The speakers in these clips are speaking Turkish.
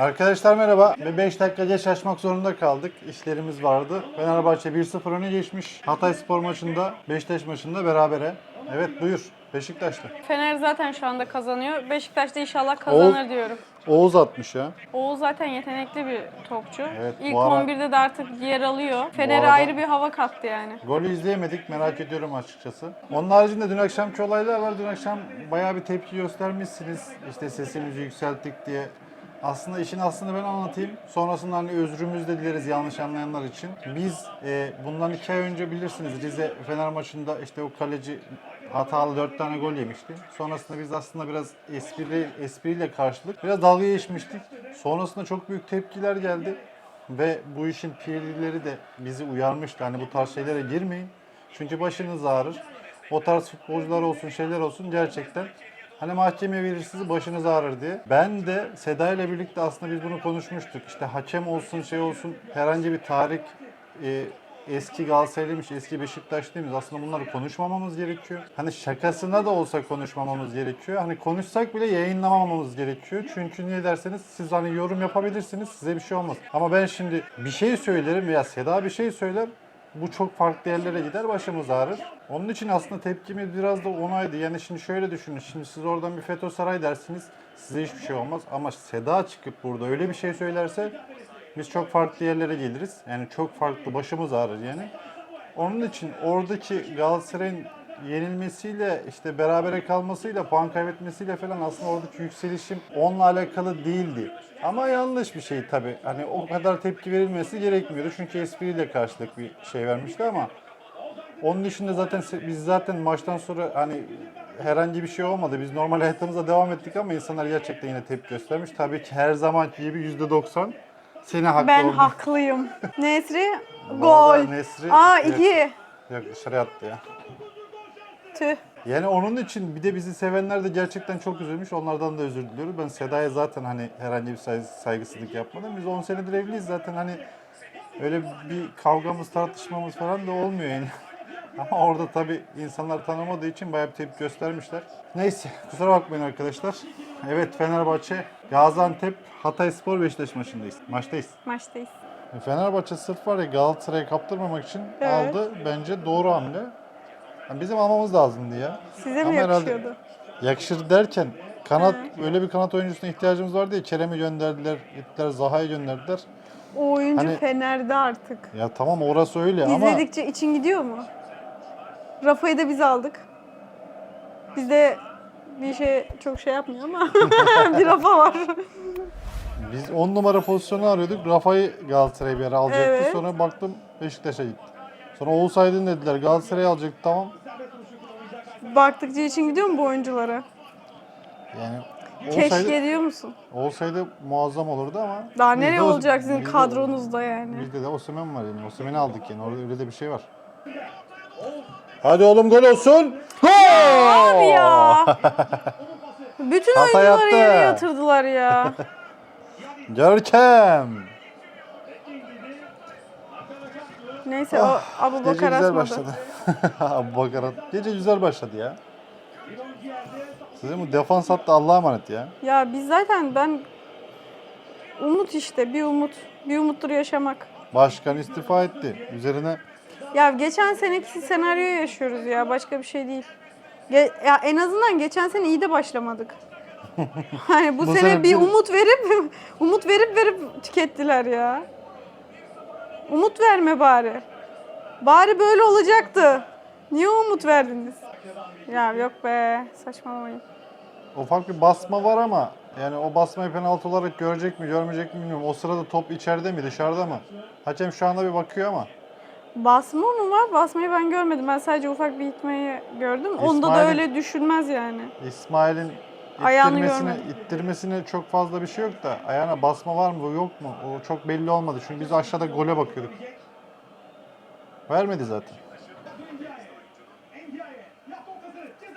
Arkadaşlar merhaba. Bir 5 dakika geç açmak zorunda kaldık. İşlerimiz vardı. Fenerbahçe 1-0 öne geçmiş. Hatay Spor maçında, Beşiktaş maçında berabere. Evet buyur. Beşiktaşlı. Fener zaten şu anda kazanıyor. Beşiktaş da inşallah kazanır diyorum. Oğuz atmış ya. Oğuz zaten yetenekli bir topçu. Evet, İlk ara- 11'de de artık yer alıyor. Fener'e arada- ayrı bir hava kattı yani. Golü izleyemedik. Merak ediyorum açıkçası. Onun haricinde dün akşamki olaylar var. Dün akşam bayağı bir tepki göstermişsiniz. İşte sesimizi yükselttik diye. Aslında işin aslında ben anlatayım. Sonrasında hani özrümüzü de dileriz yanlış anlayanlar için. Biz e, bundan iki ay önce bilirsiniz Rize Fener maçında işte o kaleci hatalı dört tane gol yemişti. Sonrasında biz aslında biraz espri, espriyle karşılık biraz dalga geçmiştik. Sonrasında çok büyük tepkiler geldi. Ve bu işin PR'lileri de bizi uyarmıştı. Hani bu tarz şeylere girmeyin. Çünkü başınız ağrır. O tarz futbolcular olsun, şeyler olsun gerçekten hani mahkemeye verirsiniz başınız ağrır diye. Ben de Seda ile birlikte aslında biz bunu konuşmuştuk. İşte hakem olsun, şey olsun herhangi bir tarih e, eski Galatasaraylıymış, eski Beşiktaşlıymış. Aslında bunları konuşmamamız gerekiyor. Hani şakasına da olsa konuşmamamız gerekiyor. Hani konuşsak bile yayınlamamamız gerekiyor. Çünkü niye derseniz siz hani yorum yapabilirsiniz, size bir şey olmaz. Ama ben şimdi bir şey söylerim veya Seda bir şey söyler. Bu çok farklı yerlere gider, başımız ağrır. Onun için aslında tepkimi biraz da onaydı. Yani şimdi şöyle düşünün. Şimdi siz oradan bir FETÖ saray dersiniz. Size hiçbir şey olmaz. Ama Seda çıkıp burada öyle bir şey söylerse biz çok farklı yerlere geliriz. Yani çok farklı başımız ağrır yani. Onun için oradaki Galatasaray'ın yenilmesiyle işte berabere kalmasıyla puan kaybetmesiyle falan aslında oradaki yükselişim onunla alakalı değildi. Ama yanlış bir şey tabii. Hani o kadar tepki verilmesi gerekmiyordu. Çünkü espriyle karşılık bir şey vermişti ama onun dışında zaten biz zaten maçtan sonra hani herhangi bir şey olmadı. Biz normal hayatımıza devam ettik ama insanlar gerçekten yine tepki göstermiş. Tabii ki her zamanki gibi %90 seni haklı Ben oldun. haklıyım. Nesri gol. Nesri- Aa Evet. 2. Yok dışarı attı ya. Tüh. Yani onun için bir de bizi sevenler de gerçekten çok üzülmüş. Onlardan da özür diliyoruz. Ben Seda'ya zaten hani herhangi bir say- saygısızlık yapmadım. Biz 10 senedir evliyiz zaten hani öyle bir kavgamız tartışmamız falan da olmuyor yani. Ama orada tabii insanlar tanımadığı için bayağı bir tepki göstermişler. Neyse kusura bakmayın arkadaşlar. Evet Fenerbahçe, Gaziantep, Hatay Spor Beşiktaş maçındayız. Maçtayız. Maçtayız. Fenerbahçe sırf var ya Galatasaray'a kaptırmamak için Evet. aldı. Bence doğru hamle. Yani bizim almamız lazımdı ya. Size mi Ama herhalde- yakışıyordu? Yakışır derken kanat öyle bir kanat oyuncusuna ihtiyacımız vardı ya Kerem'i gönderdiler, gittiler Zaha'yı gönderdiler. O oyuncu Hani- Fener'de artık. Ya tamam orası öyle ama İzledikçe için gidiyor mu? Rafa'yı da biz aldık. Bizde bir şey çok şey yapmıyor ama bir Rafa var. biz 10 numara pozisyonu arıyorduk. Rafa'yı Galatasaray bir ara alacaktı. Evet. Sonra baktım Beşiktaş'a gitti. Sonra Oğuz Aydın dediler Galatasaray'ı alacak tamam. Baktıkça için gidiyor mu bu oyunculara? Yani Keşke olsaydı, diyor musun? olsaydı muazzam olurdu ama. Daha nereye olacak sizin kadronuzda yani? Bizde de Osimhen var yani. Osimhen'i aldık yani. Orada öyle de bir şey var. Hadi oğlum gol olsun. Gol! Abi ya. Bütün Hata oyuncuları yere yatırdılar ya. Görkem. Neyse o Abu Gece Bakar güzel asmadı. başladı. Abu Bakar at- Gece güzel başladı ya. Sizin bu defans hattı Allah'a emanet ya. Ya biz zaten ben umut işte bir umut. Bir umuttur yaşamak. Başkan istifa etti. Üzerine Ya geçen seneki senaryoyu yaşıyoruz ya başka bir şey değil. Ge- ya en azından geçen sene iyi de başlamadık. hani bu, Bu sene, sene bir bir- umut verip umut verip verip tükettiler ya. Umut verme bari. Bari böyle olacaktı. Niye umut verdiniz? Ya yok be saçmalamayın. ufak bir basma var ama yani o basmayı penaltı olarak görecek mi görmeyecek mi bilmiyorum. O sırada top içeride mi dışarıda mı? Hakem şu anda bir bakıyor ama. Basma mı var? Basmayı ben görmedim. Ben sadece ufak bir itmeyi gördüm. Onda da İsmail'in- öyle düşünmez yani. İsmail'in Ayağını ittirmesine, görmedim. ittirmesine çok fazla bir şey yok da ayağına basma var mı yok mu? O çok belli olmadı. Çünkü biz aşağıda gole bakıyorduk. Vermedi zaten.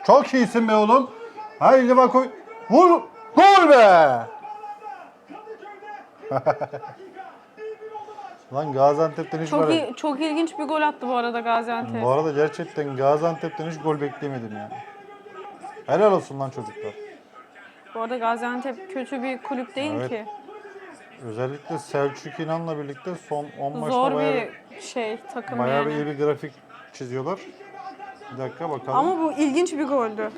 Çok iyisin be oğlum. Haydi bak Vur. Gol be. Lan Gaziantep'ten hiç Çok iyi, çok ilginç bir gol attı bu arada Gaziantep. Bu arada gerçekten Gaziantep'ten hiç gol beklemedim yani. Helal olsun lan çocuklar. Bu arada Gaziantep kötü bir kulüp değil Evet. ki. Özellikle Selçuk İnan'la birlikte son 10 maçta Zor bayağı, bir şey takım bayağı yani. bir iyi bir grafik çiziyorlar. Bir dakika bakalım. Ama bu ilginç bir goldü.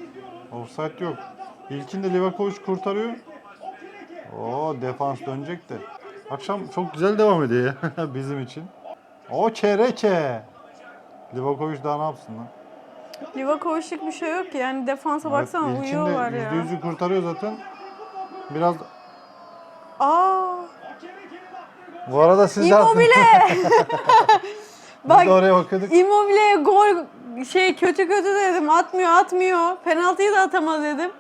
Offside yok. İlkinde Livakovic kurtarıyor. O defans dönecek de. Akşam çok güzel devam ediyor ya bizim için. O çereke. Livakovic daha ne yapsın lan? Livakovic'lik bir şey yok ki. Yani defansa baksana Evet, uyuyorlar ya. %100'ü kurtarıyor zaten. Biraz Aa, bu arada siz de Immobile. biz Bak de oraya bakıyorduk. Immobile'ye gol şey kötü kötü dedim. Atmıyor atmıyor. Penaltıyı da atamaz dedim.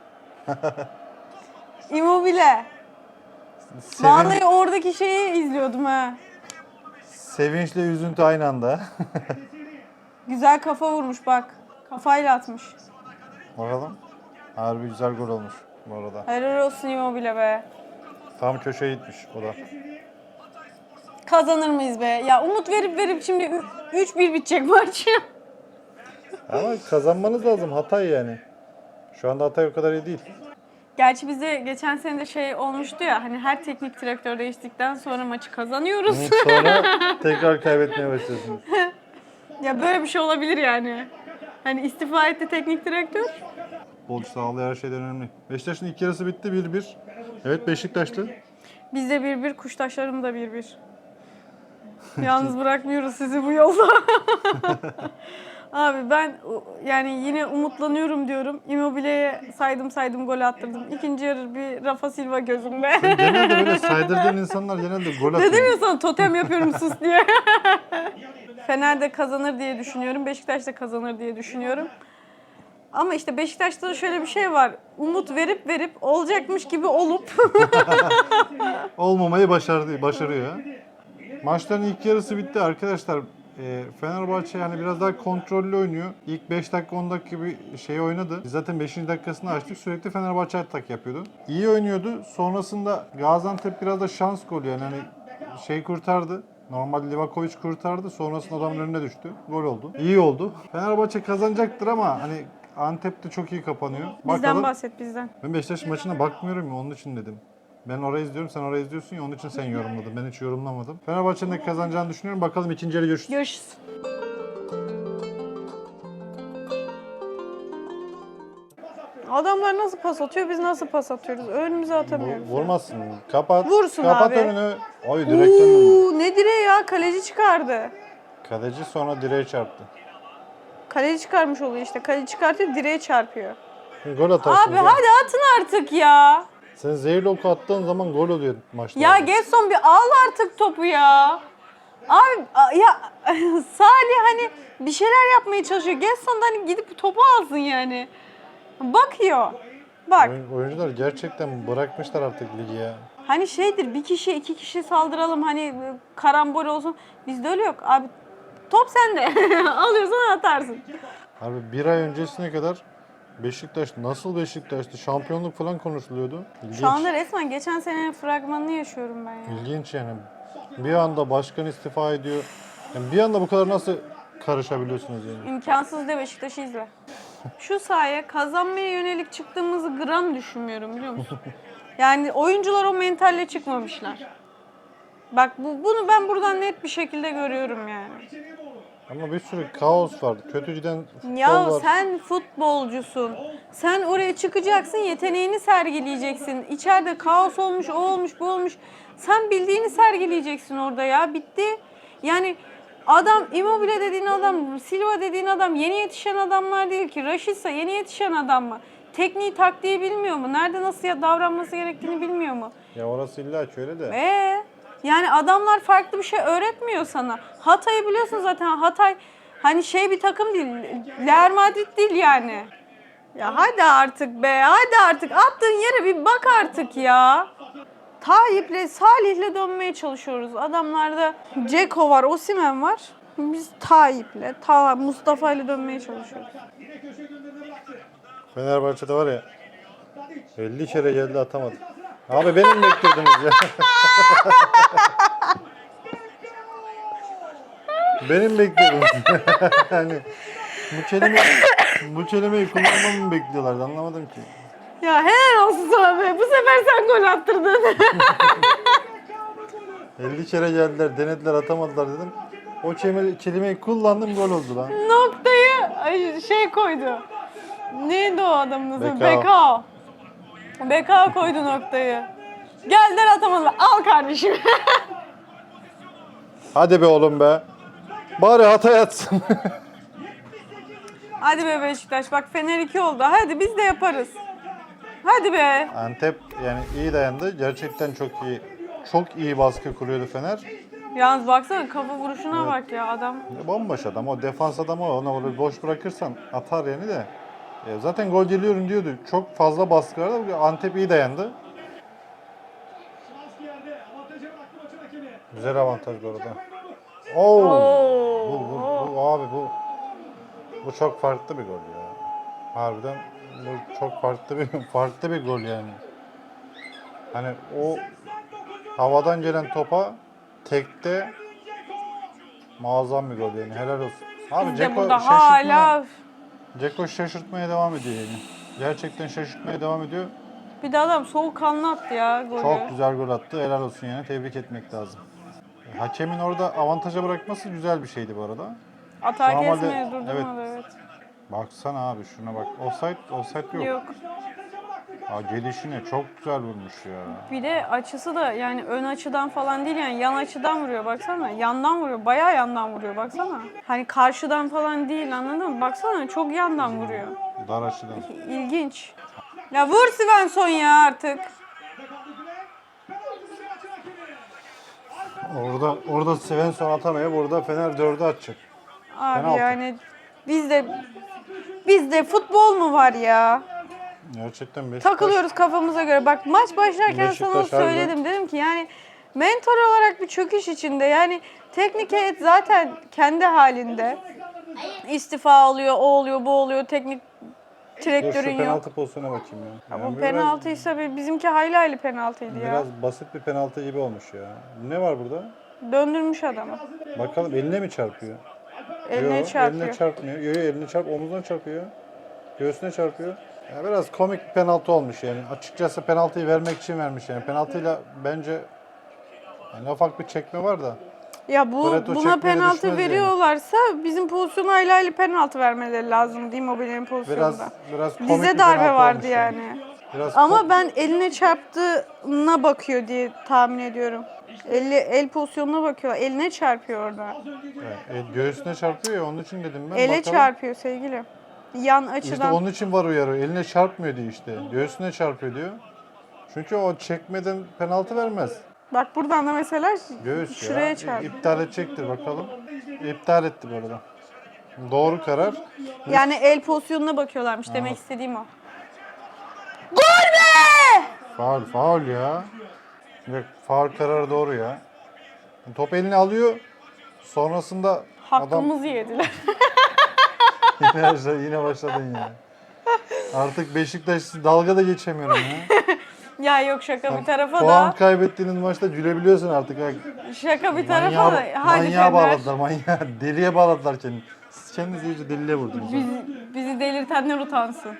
Immobile. Sevin, Vallahi oradaki şeyi izliyordum ha. sevinçle üzüntü aynı anda. Güzel kafa vurmuş bak. Kafayla atmış. Bakalım. Harbi güzel gol olmuş bu arada. Helal olsun Immobile be. Tam köşeye gitmiş o da. Kazanır mıyız be? Ya umut verip verip şimdi ü- 3-1 bitecek maç. Ama kazanmanız lazım Hatay yani. Şu anda Hatay o kadar iyi değil. Gerçi bize geçen sene de şey olmuştu ya hani her teknik direktör değiştikten sonra maçı kazanıyoruz. Sonra tekrar kaybetmeye başlıyorsunuz. ya böyle bir şey olabilir yani. Hani istifa etti teknik direktör. Futbolcu sağlığı her şeyden önemli. Beşiktaş'ın ilk yarısı bitti 1-1. Evet Beşiktaşlı. Biz de bir bir, kuştaşlarım da bir bir. Yalnız bırakmıyoruz sizi bu yolda. Abi ben yani yine umutlanıyorum diyorum. Immobile'ye saydım saydım gol attırdım. İkinci yarı bir Rafa Silva gözümde. Genelde böyle saydırdığın insanlar genelde gol atıyor. Dedim ya sana totem yapıyorum sus diye. Fener de kazanır diye düşünüyorum. Beşiktaş da kazanır diye düşünüyorum. Ama işte Beşiktaş'ta da şöyle bir şey var. Umut verip verip olacakmış gibi olup Olmamayı başardı, başarıyor. Maçların ilk yarısı bitti arkadaşlar. E, Fenerbahçe yani biraz daha kontrollü oynuyor. İlk 5 dakika 10 dakika bir şey oynadı. Zaten 5. dakikasını açtık. Sürekli Fenerbahçe atak yapıyordu. İyi oynuyordu. Sonrasında Gaziantep biraz da şans golü yani hani şey kurtardı. Normalde Livakovic kurtardı. Sonrasında adamın önüne düştü. Gol oldu. İyi oldu. Fenerbahçe kazanacaktır ama hani Antep de çok iyi kapanıyor. bizden Bakalım. bahset bizden. Ben Beşiktaş maçına bakmıyorum ya onun için dedim. Ben orayı izliyorum, sen orayı izliyorsun ya onun için sen yorumladın. Ben hiç yorumlamadım. Fenerbahçe'nin de kazanacağını düşünüyorum. Bakalım ikinci yarı görüşürüz. Görüşürüz. Adamlar nasıl pas atıyor, biz nasıl pas atıyoruz? Önümüze atamıyoruz. Bu- Vurmazsın. Kapat. Vursun kapat abi. önünü. Oy direkten döndü. Uuu ne direği ya? Kaleci çıkardı. Kaleci sonra direğe çarptı. Kaleci çıkarmış oluyor işte. Kaleci çıkartıyor, direğe çarpıyor. Gol atarsın. Abi hadi atın artık ya. Sen zehirli oku attığın zaman gol oluyor maçta. Ya Getson bir al artık topu ya. Abi ya Salih hani bir şeyler yapmaya çalışıyor. Getson da hani gidip topu alsın yani. Bakıyor. Bak Oyun- oyuncular gerçekten bırakmışlar artık ligi ya. hani şeydir bir kişi iki kişi saldıralım hani e, karambol olsun. Bizde öyle yok abi. Top sende. Alıyorsan atarsın. Abi bir ay öncesine kadar Beşiktaş nasıl Beşiktaş'tı? Şampiyonluk falan konuşuluyordu. İlginç. Şu anda resmen geçen senenin fragmanını yaşıyorum ben ya. İlginç yani. Bir anda başkan istifa ediyor. Yani bir anda bu kadar nasıl karışabiliyorsunuz yani? İmkansız de Beşiktaş'ı izle. Şu sahaya kazanmaya yönelik çıktığımızı gram düşünmüyorum biliyor musun? Yani oyuncular o mentalle çıkmamışlar. Bak bu, bunu ben buradan net bir şekilde görüyorum yani. Ama bir sürü kaos var. Kötü giden futbol Ya var. sen futbolcusun. Sen oraya çıkacaksın, yeteneğini sergileyeceksin. İçeride kaos olmuş, o olmuş, bu olmuş. Sen bildiğini sergileyeceksin orada ya. Bitti. Yani adam Immobile dediğin adam, Silva dediğin adam yeni yetişen adamlar değil ki. Raşitsa yeni yetişen adam mı? Tekniği, taktiği bilmiyor mu? Nerede nasıl ya davranması gerektiğini bilmiyor mu? Ya orası illa ki öyle de. Ee, yani adamlar farklı bir şey öğretmiyor sana. Hatay'ı biliyorsun zaten. Hatay hani şey bir takım değil. Real Madrid değil yani. Ya hadi artık be. Hadi artık. Attığın yere bir bak artık ya. Tayyip'le, Salih'le dönmeye çalışıyoruz. Adamlarda Ceko var, Osimen var. Biz Tayyip'le, Ta Mustafa'yla dönmeye çalışıyoruz. Fenerbahçe'de var ya 50 kere geldi atamadı. Abi benim beklediniz ya. benim bekliyordunuz. yani bu kelime bu kelimeyi kullanmamı mı bekliyorlardı anlamadım ki. Ya helal olsun sana be. Bu sefer sen gol attırdın. 50 kere geldiler, denediler, atamadılar dedim. O kelime- kelimeyi kullandım, gol oldu lan. Noktayı ay, şey koydu. Neydi o adamın adı? Bekao. Bekao. Bekao koydu noktayı. Geldiler atamadılar. Al kardeşim. Hadi be oğlum be. Bari hata yatsın. Hadi be Beşiktaş bak Fener 2 oldu. Hadi biz de yaparız. Hadi be. Antep yani iyi dayandı. Gerçekten çok iyi. Çok iyi baskı kuruyordu Fener. Yalnız baksana kafa vuruşuna bak ya adam. Bomboş adam. O defans adamı o. Ona böyle boş bırakırsan atar yani de. E, zaten gol geliyorum diyordu. Çok fazla baskı vardı. Antep iyi dayandı. Güzel avantaj bu arada. Oo. Bu, bu, bu abi bu bu çok farklı bir gol ya. Harbiden bu çok farklı bir farklı bir gol yani. Hani o havadan gelen topa tekte muazzam bir gol yani. Helal olsun. Abi Biz de Ceko burada şaşırtmaya, hala Ceko şaşırtmaya devam ediyor yani. Gerçekten şaşırtmaya devam ediyor. bir de adam soğukkanlı attı ya golü. Çok güzel gol attı. Helal olsun yani. Tebrik etmek lazım. Hakemin orada avantaja bırakması güzel bir şeydi bu arada. Atağı Normalde- kesmeye durdurmadı evet. evet. Baksana abi şuna bak. Offside, offside yok. Yok. Ha, gelişine çok güzel vurmuş ya. Bir de açısı da yani ön açıdan falan değil yani yan açıdan vuruyor baksana. Yandan vuruyor. Bayağı yandan vuruyor baksana. Hani karşıdan falan değil anladın mı? Baksana çok yandan vuruyor. Dar açıdan. İlginç. Ya vur Svensson ya artık. Orada orada Svensson atamıyor. Burada Fener 4'ü atacak. Abi Penaltı. yani bizde bizde futbol mu var ya? Gerçekten Beşiktaş. Takılıyoruz kafamıza göre. Bak maç başlarken sana söyledim. Dedim ki yani mentor olarak bir çöküş içinde. Yani teknik heyet zaten kendi halinde. istifa alıyor, o oluyor, bu oluyor. Teknik Dur şu direktörün yok. penaltı pozisyona bakayım ya. Bu Yani biraz- penaltıysa bir- bizimki hayli hayli penaltıydı ya. Biraz basit bir penaltı gibi olmuş ya. Ne var burada? Döndürmüş adamı. Bakalım eline mi çarpıyor? Eline Yo, çarpıyor. Eline çarpmıyor. Yo, yo, eline çarp, omuzuna çarpıyor. Göğsüne çarpıyor. Ya biraz komik bir penaltı olmuş yani. Açıkçası penaltıyı vermek için vermiş yani. Penaltıyla bence yani ufak bir çekme var da. Ya bu Pareto buna penaltı düşmez yani. veriyorlarsa bizim pozisyona hayli penaltı vermeleri lazım değil Immobile'nin pozisyonunda. Biraz biraz komik Bize bir darbe penaltı vardı olmuş yani. Biraz Ama ko- ben eline çarptığına bakıyor diye tahmin ediyorum. Elle, el pozisyonuna bakıyor. Eline çarpıyor orada. Evet, e, göğsüne çarpıyor ya onun için dedim ben. Ele Bakalım. çarpıyor sevgili. Yan İşte açıdan. onun için var uyarı. Eline çarpmıyor diyor işte. Göğsüne çarpıyor diyor. Çünkü o çekmeden penaltı vermez. Bak buradan da mesela Göğüs şuraya ya. çarp. İptal edecektir bakalım. İptal etti bu arada. Doğru karar. Yani el pozisyonuna bakıyorlarmış demek istediğim o. Gol be! Faul, faul ya. Yok, faul kararı doğru ya. Top eline alıyor. Sonrasında adam Hakkımızı yediler. yine, başladı, yine başladın ya. Artık Beşiktaş dalga da geçemiyorum ya. ya yok şaka bir tarafa Puan da. kaybettiğiniz maçta gülebiliyorsun artık. Ha. Şaka bir tarafa Manyağa, da. Hadi manyağa Fener. bağladılar, manyağa. Deliye bağladılar kendini. Siz kendinizi iyice deliliğe vurdunuz. ha. Bizi, bizi delirtenler utansın.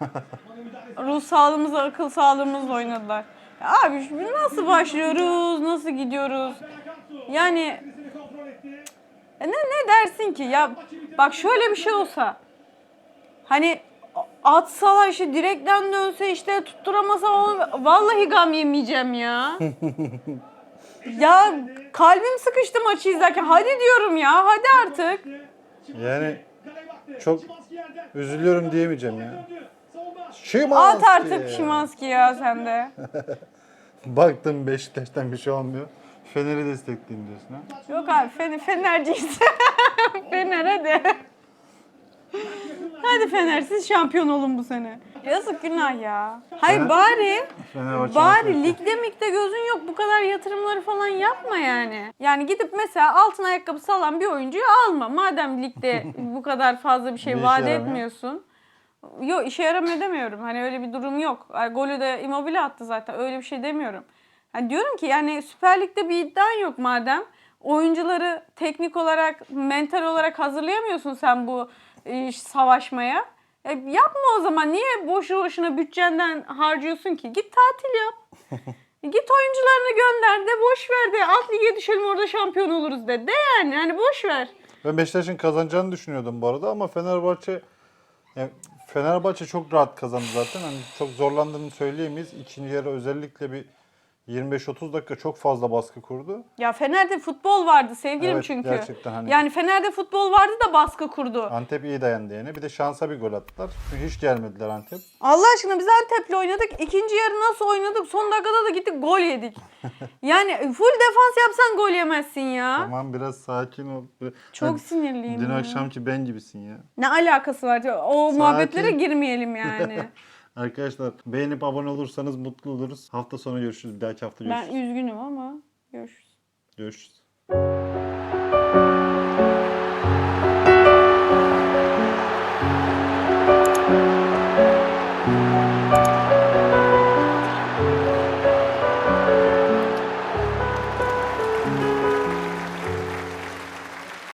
Ruh sağlığımızla, akıl sağlığımızla oynadılar. Ya Abi şu- nasıl başlıyoruz, nasıl gidiyoruz? Yani ya ne, ne dersin ki? Ya bak şöyle bir şey olsa. Hani atsalar işte direkten dönse işte tutturamasa vallahi gam yemeyeceğim ya. ya kalbim sıkıştı maçı izlerken. Hadi diyorum ya hadi artık. Yani çok üzülüyorum diyemeyeceğim ya. At Şimanski. artık Şimanski ya sen de. Baktım Beşiktaş'tan bir şey olmuyor. Fener'i destekleyeyim diyorsun ha. Yok abi Fener, Fenerciyiz. Fener hadi. hadi Fener siz şampiyon olun bu sene. Yazık günah ya. Hayır Fener- bari Fenerbahçe bari maçı. ligde mikte gözün yok bu kadar yatırımları falan yapma yani. Yani gidip mesela altın ayakkabısı alan bir oyuncuyu alma. Madem ligde bu kadar fazla bir şey işe vaat yaramıyor. etmiyorsun. Yok işe yaramıyor demiyorum. Hani öyle bir durum yok. Ay, Golü de Immobile attı zaten. Öyle bir şey demiyorum. Hani diyorum ki yani Süper Lig'de bir iddian yok madem. Oyuncuları teknik olarak, mental olarak hazırlayamıyorsun sen bu e, savaşmaya. E, yapma o zaman. Niye boşu boşuna bütçenden harcıyorsun ki? Git tatil yap. Git oyuncularını gönder de boş ver de alt lige düşelim orada şampiyon oluruz de. De yani hani boş ver. Ben Beşiktaş'ın kazanacağını düşünüyordum bu arada ama Fenerbahçe yani Fenerbahçe çok rahat kazandı zaten. Hani çok zorlandığını söyleyemeyiz. İkinci yarı özellikle bir 25-30 dakika çok fazla baskı kurdu. Ya Fener'de futbol vardı sevgilim Evet, çünkü. gerçekten hani- Yani Fener'de futbol vardı da baskı kurdu. Antep iyi dayandı yani. Bir de şansa bir gol attılar. Çünkü hiç gelmediler Antep. Allah aşkına biz Antep'le oynadık. İkinci yarı nasıl oynadık? Son dakikada da gittik gol yedik. yani full defans yapsan gol yemezsin ya. Tamam biraz sakin ol. Çok Hani sinirliyim Dün ya. akşamki ben gibisin ya. Ne alakası var? O muhabbetlere girmeyelim yani. Arkadaşlar beğenip abone olursanız mutlu oluruz. Hafta sonu görüşürüz. Bir dahaki hafta ben görüşürüz. üzgünüm ama görüşürüz. Görüşürüz.